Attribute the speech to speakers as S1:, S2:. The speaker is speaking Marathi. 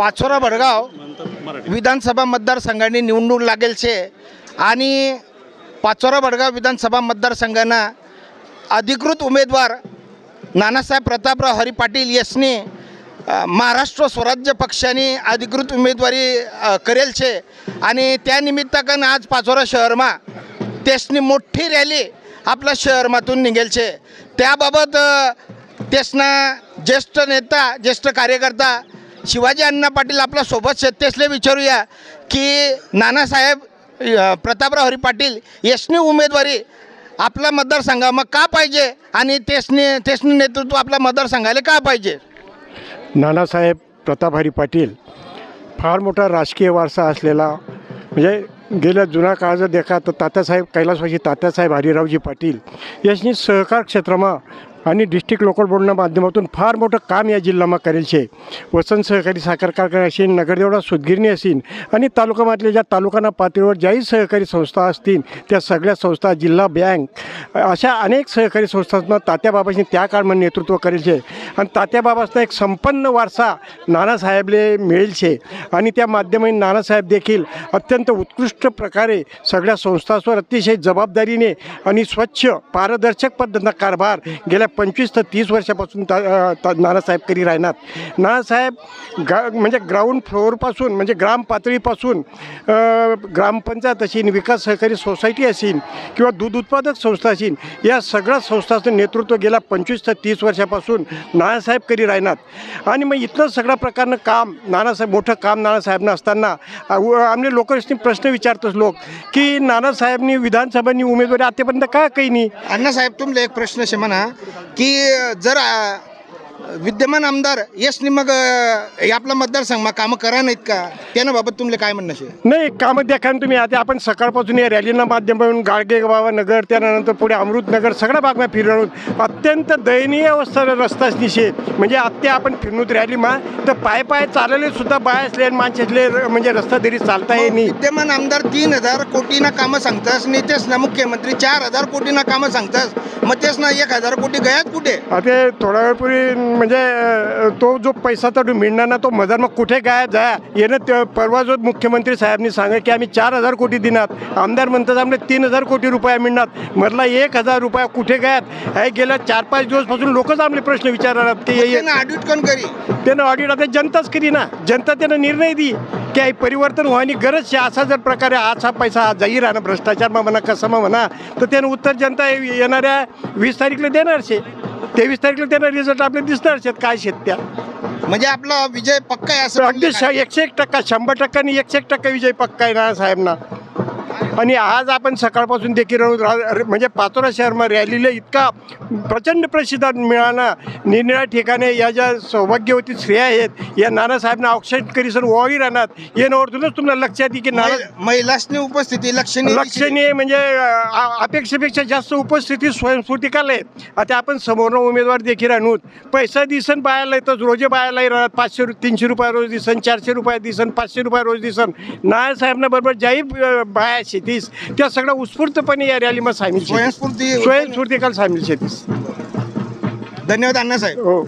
S1: पाचोरा भडगाव विधानसभा मतदारसंघाने निवडणूक लागेल छे आणि पाचोरा भडगाव विधानसभा मतदारसंघानं अधिकृत उमेदवार नानासाहेब प्रतापराव हरी पाटील यसने महाराष्ट्र स्वराज्य पक्षाने अधिकृत उमेदवारी करेल छे आणि त्यानिमित्तानं आज पाचोरा शहरमा त्यासनी मोठी रॅली आपल्या शहरमातून निघेल छे त्याबाबत त्यसना ज्येष्ठ नेता ज्येष्ठ कार्यकर्ता शिवाजी अण्णा पाटील आपल्यासोबत सत्तेसले विचारूया की नानासाहेब प्रतापराव हरी पाटील यशनी उमेदवारी आपला मतदारसंघा मग का पाहिजे? आणि तेसनी तेसनी नेतृत्व आपल्या मतदारसंघाला का पाहिजे?
S2: नानासाहेब प्रताप हरी पाटील फार मोठा राजकीय वारसा असलेला म्हणजे गेल्या जुना काळ जर देखा तर तात्यासाहेब कैलासवाशी तात्यासाहेब हरिरावजी पाटील यांनी सहकार क्षेत्रमा आणि डिस्ट्रिक्ट लोकल बोर्डना माध्यमातून फार मोठं काम या जिल्हामा करेल शे. वसंत सहकारी साखर कारखाना असेल नगरदेवडा सुदगिरणी असेल आणि तालुकामधल्या ज्या तालुकाना पातळीवर ज्याही सहकारी संस्था असतील त्या सगळ्या संस्था जिल्हा बँक अशा अनेक सहकारी संस्थांना तात्याबाबाशी त्या काळमध्ये नेतृत्व करेल शे. आणि तात्याबाबासना एक संपन्न वारसा नानासाहेबले मिळेल छे आणि त्या माध्यमाने नानासाहेब देखील अत्यंत उत्कृष्ट प्रकारे सगळ्या संस्थांवर अतिशय जबाबदारीने आणि स्वच्छ पारदर्शक पद्धतीनं कारभार गेल्या पंचवीस ते तीस वर्षापासून ता ता- नानासाहेब करी राहणार. नानासाहेब गा म्हणजे ग्राउंड फ्लोअरपासून म्हणजे ग्राम पातळीपासून ग्रामपंचायत असेल विकास सहकारी सोसायटी असेल किंवा दूध उत्पादक संस्था असेल या सगळ्या संस्थांचं नेतृत्व गेल्या पंचवीस ते तीस वर्षापासून नानासाहेब करी राहणार? आणि मग इथलं सगळ्या प्रकारनं काम नानासाहेब मोठं काम नानासाहेबनं असताना आम्ही व- आमले लोकांनी प्रश्न विचारतोच लोक की नानासाहेबनी विधानसभानी उमेदवारी आतापर्यंत का काही नाही?
S1: अण्णासाहेब तुमचा एक प्रश्न शे म्हणा की जर विद्यमान आमदार यसनी मग अ, हे आपला मतदारसंघमा कामं करा नाहीत का? त्यानं बाबत तुमले काय म्हणणं शे
S2: नाही कामं द्या तुम्ही आता आपण सकाळपासून या रॅलीना माध्यमातून गाडगे बाबा नगर त्यानंतर पुढे अमृतनगर सगळ्या भागમાં फिरवून अत्यंत दयनीय अवस्था रस्ताच निषेध म्हणजे आत्ता आपण फिरणूत रॅलीमा तर पाय पाय चालले सुद्धा बाय असले आणि माणसे असले म्हणजे रस्ता तरी चालता ये नाही.
S1: विद्यमान आमदार तीन हजार कोटीना कामं सांगतास तेच ना मुख्यमंत्री चार हजार कोटीना कामं सांगतास मग तेच ना एक हजार कोटी गयात कुठे?
S2: आता थोड्या वेळपूर्वी म्हणजे तो जो पैसा तर मिळणार ना तो मधार मग कुठे काय जा येणं ते परवा जो मुख्यमंत्री साहेबांनी सांगा की आम्ही चार हजार कोटी देणार. आमदार म्हणतात आम्हाला तीन हजार कोटी रुपये मिळणार. मधला एक हजार रुपया कुठे गायत हे गेल्या चार पाच दिवसपासून लोकच आमले प्रश्न विचारणार की हे-
S1: ऑडिट कोण करी?
S2: त्यानं ऑडिट आता जनताच करी ना. जनता त्यानं निर्णय दी. की हे परिवर्तन व्हायची गरज आहे. असा जर प्रकारे असा पैसा जाहीर आहे ना भ्रष्टाचारमा म्हणा कसा म्हणा तर त्यानं उत्तर जनता येणाऱ्या वीस तारीखला देणार शे तेवीस तारीखला त्यांना रिझल्ट आपले दिसणार शेत काय शेत त्या?
S1: म्हणजे आपला विजय पक्का आहे असं
S2: अगदी श- एकशे एक टक्का शंभर टक्क्यानी एकशे एक टक्का विजय पक्का आहे ना साहेबना. आणि आज आपण सकाळपासून देखील राहू- रा- म्हणजे पाचोरा शहरमा रॅलीला इतका प्रचंड प्रतिसाद मिळाला. निरनिळ्या ठिकाणी या ज्या सौभाग्यवती स्त्रिया आहेत या नानासाहेबना औक्षण करीसन ओवाळी राहणार. येण्यावरतूनच तुम्हाला लक्षात येईल की नाना
S1: महि- महिलासनी उपस्थिती लक्षणीय.
S2: लक्षणीय म्हणजे अपेक्षेपेक्षा जास्त उपस्थिती स्वयंस्फूर्तिकाला आहे आता आपण समोर उमेदवार देखील आणूत पैसा दिसन बायाला येतच रोजे बायाला राहणार पाचशे तीनशे रुपये रोज दिसन चारशे रुपये दिसन पाचशे रुपये रोज दिसन. नाय साहेबना बरोबर ज्याही अ, बाया शेतीस. त्या सगळ्या उत्स्फूर्तपणे या रॅलीमध्ये सामील शेतीस.
S1: स्वयंस्फूर्ती
S2: स्वयंस्फूर्तिकाला सामील शेतीस.
S1: धन्यवाद अण्णासाहेब
S2: हो.